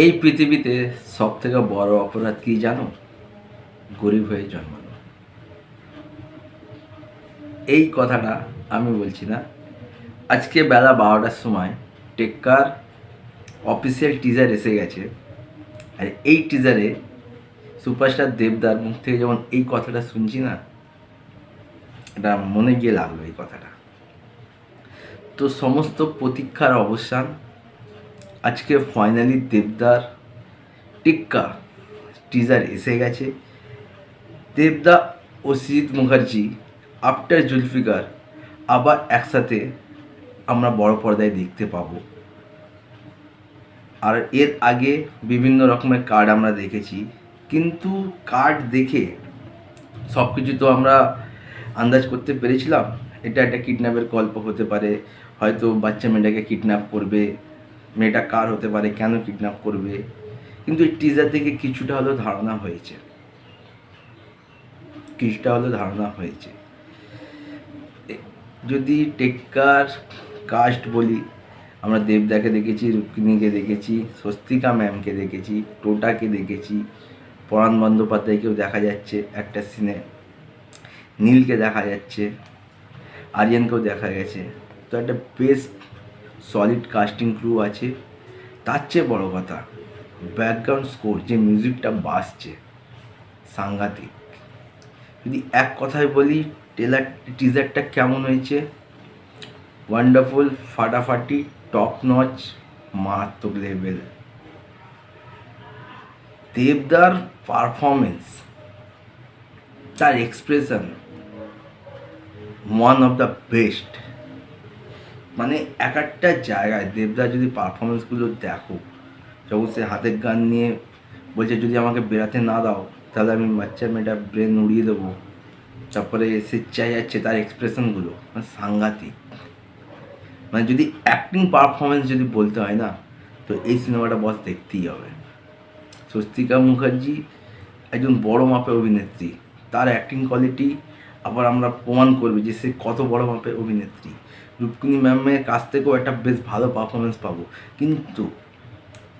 এই পৃথিবীতে সব থেকে বড় অপরাধ কি জানো? গরিব হয়ে জন্মানো। এই কথাটা আমি বলছি না। আজকে বেলা বারোটার সময় টেক্কার অফিসিয়াল টিজার এসে গেছে। আর এই টিজারে সুপারস্টার দেবদার মুখ থেকে যেমন এই কথাটা শুনছি না, এটা মনে গিয়ে লাগল এই কথাটা। তো সমস্ত প্রতীক্ষার অবসান আজকে ফাইনালি দেবদার টিক্কা টিজার এসে গেছে। দেবদা ও সৃজিত মুখার্জি আফটার জুলফিকার, আবার একসাথে আমরা বড় পর্দায় দেখতে পাবো। আর এর আগে বিভিন্ন রকমের কার্ড আমরা দেখেছি, কিন্তু কার্ড দেখে সব কিছু তো আমরা আন্দাজ করতে পেরেছিলাম। এটা একটা কিডন্যাপের গল্প হতে পারে, হয়তো বাচ্চা মেয়েটাকে কিডন্যাপ করবে মেয়েটা কার হতে পারে, কেন কিডন্যাপ করবে? কিন্তু এই টিজার থেকে কিছুটা হলেও ধারণা হয়েছে। কিছুটা হলেও ধারণা হয়েছে। যদি টেক্কার কাস্ট বলি, আমরা দেবদাকে দেখেছি, রুক্মিণীকে দেখেছি, স্বস্তিকা ম্যামকে দেখেছি, টোটাকে দেখেছি, পরাণ বন্দ্যোপাধ্যায়কেও দেখা যাচ্ছে একটা সিনে নীলকে দেখা যাচ্ছে, আরিয়ানকেও দেখা গেছে। তো একটা বেস্ট সলিড কাস্টিং ক্রু আছে। তার চেয়ে বড় কথা ব্যাকগ্রাউন্ড স্কোর যে মিউজিকটা বাজছে, সাংঘাতিক। যদি এক কথায় বলি টেলার টিজারটা কেমন হয়েছে? ওয়ান্ডারফুল ফাটাফাটি টপ নচ মারাত্মক লেভেল দেবদার পারফরমেন্স তার expression one of the best মানে এক একটা জায়গায় দেবদা যদি পারফরমেন্সগুলো দেখো, যখন সে হাতের গান নিয়ে বলছে, যদি আমাকে বেরাতে না দাও, তাহলে আমি বাচ্চা মেয়েটা ব্রেন উড়িয়ে দেবো। তারপরে সে চাই যাচ্ছে তার এক্সপ্রেশনগুলো মানে সাংঘাতিক। মানে যদি অ্যাক্টিং পারফরমেন্স যদি বলতে হয় না, তো এই সিনেমাটা বস দেখতেই হবে। স্বস্তিকা মুখার্জি একজন বড় মাপের অভিনেত্রী। তার অ্যাক্টিং কোয়ালিটি আবার আমরা প্রমাণ করবে যে সে কত বড় মাপের অভিনেত্রী। রূপকুনি ম্যামের কাছ থেকেও একটা বেশ ভালো পারফরমেন্স পাবো। কিন্তু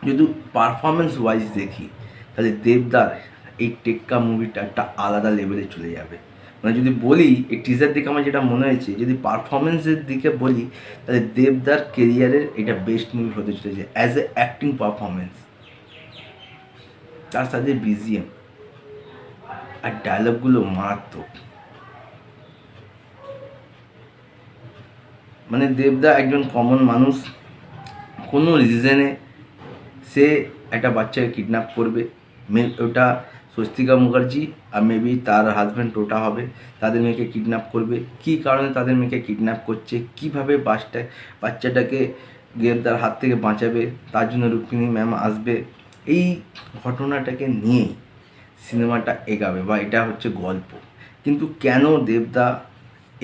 যদি পারফরমেন্স ওয়াইজ দেখি, তাহলে দেবদার এই টেক্কা মুভিটা একটা আলাদা লেভেলে চলে যাবে। মানে যদি বলি, এই টিজার দিকে আমার যেটা মনে হয়েছে, যদি পারফরমেন্সের দিকে বলি, তাহলে দেবদার কেরিয়ারের এটা বেস্ট মুভি হতে চলেছে অ্যাজ এ অ্যাক্টিং পারফরমেন্স তার সাথে বিজিএম আর ডায়লগগুলো মারাত্মক। মানে দেবদা একজন কমন মানুষ, কোনো রিজনে সে একটা বাচ্চাকে কিডন্যাপ করবে। মে ওটা স্বস্তিকা মুখার্জি আর মেবি তার হাজব্যান্ড টোটা হবে, তাদের মেয়েকে কিডন্যাপ করবে। কী কারণে তাদের মেয়েকে কিডন্যাপ করছে? কীভাবে বাসটায় বাচ্চাটাকে গ্রেপ্তার হাত থেকে বাঁচাবে? তার জন্য রুক্মিণী ম্যাম আসবে। এই ঘটনাটাকে নিয়েই সিনেমাটা এগাবে বা এটা হচ্ছে গল্প। কিন্তু কেন দেবদা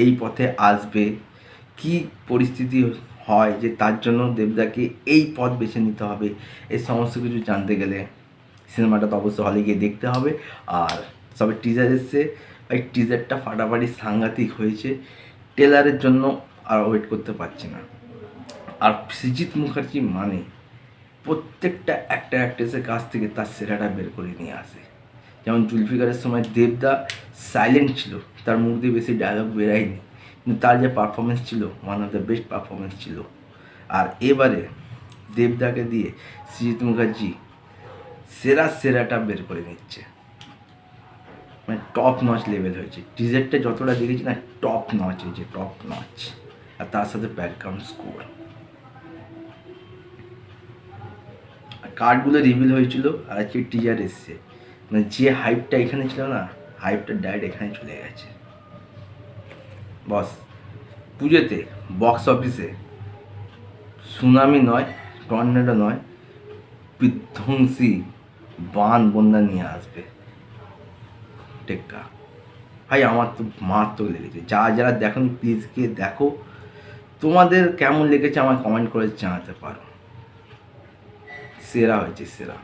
এই পথে আসবে? কি পরিস্থিতি হয় যে তার জন্য দেবদাকে এই পথ বেছে নিতে হবে এই সমস্ত কিছু জানতে গেলে সিনেমাটা তো অবশ্যই হলে গিয়ে দেখতে হবে। আর সবে টিজার এসছে এই টিজারটা ফাটাফাটি সাংঘাতিক হয়েছে টেলারের জন্য আর ওয়েট করতে পারছি না। আর সৃজিত মুখার্জি মানে প্রত্যেকটা একটা অ্যাক্ট্রেসের কাছ থেকে তার সেরাটা বের করে নিয়ে আসে। যেমন জুলফিকারের সময় দেবদা সাইলেন্ট ছিল, তার মুখ দিয়ে বেশি ডায়লগ বেরায়নি। তার যে পারফরমেন্স ছিল one of the best performance ছিল। আর এবারে দেবদাকে দিয়ে সৃজিত মুখার্জি সেরা সেরাটা বের করে নিচ্ছে। মানে টপ নচ লেভেল হয়েছে। টিজারটা যতটা দেখেছি না টপ নচ হয়েছে টপ নচ আর তার সাথে ব্যাকগ্রাউন্ড স্কোর কার্ডগুলো রিভিল হয়েছিল, আর আজকে টিজার এসছে। মানে যে হাইপটা এখানে ছিল না হাইপটা ডাইরেক্ট এখানে চলে গেছে। বস, পুজোতে বক্স অফিসে সুনামি নয়, টর্নেডো নয়, বিধ্বংসী বান বন্যা নিয়ে আসবে। টেক্কা ভাই, আমার তো মারাত্মক লেগেছে। যা, যারা দেখনি প্লিজ গিয়ে দেখো। তোমাদের কেমন লেগেছে আমার কমেন্ট করে জানাতে পারো। সেরা হয়েছে, সেরা।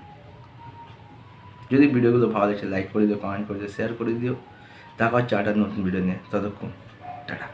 যদি ভিডিওগুলো ভালো লাগছে লাইক করে দিও কমেন্ট করে দিও শেয়ার করে দিও। দেখা হচ্ছে আটার নতুন ভিডিও নিয়ে। ততক্ষণ। টাটা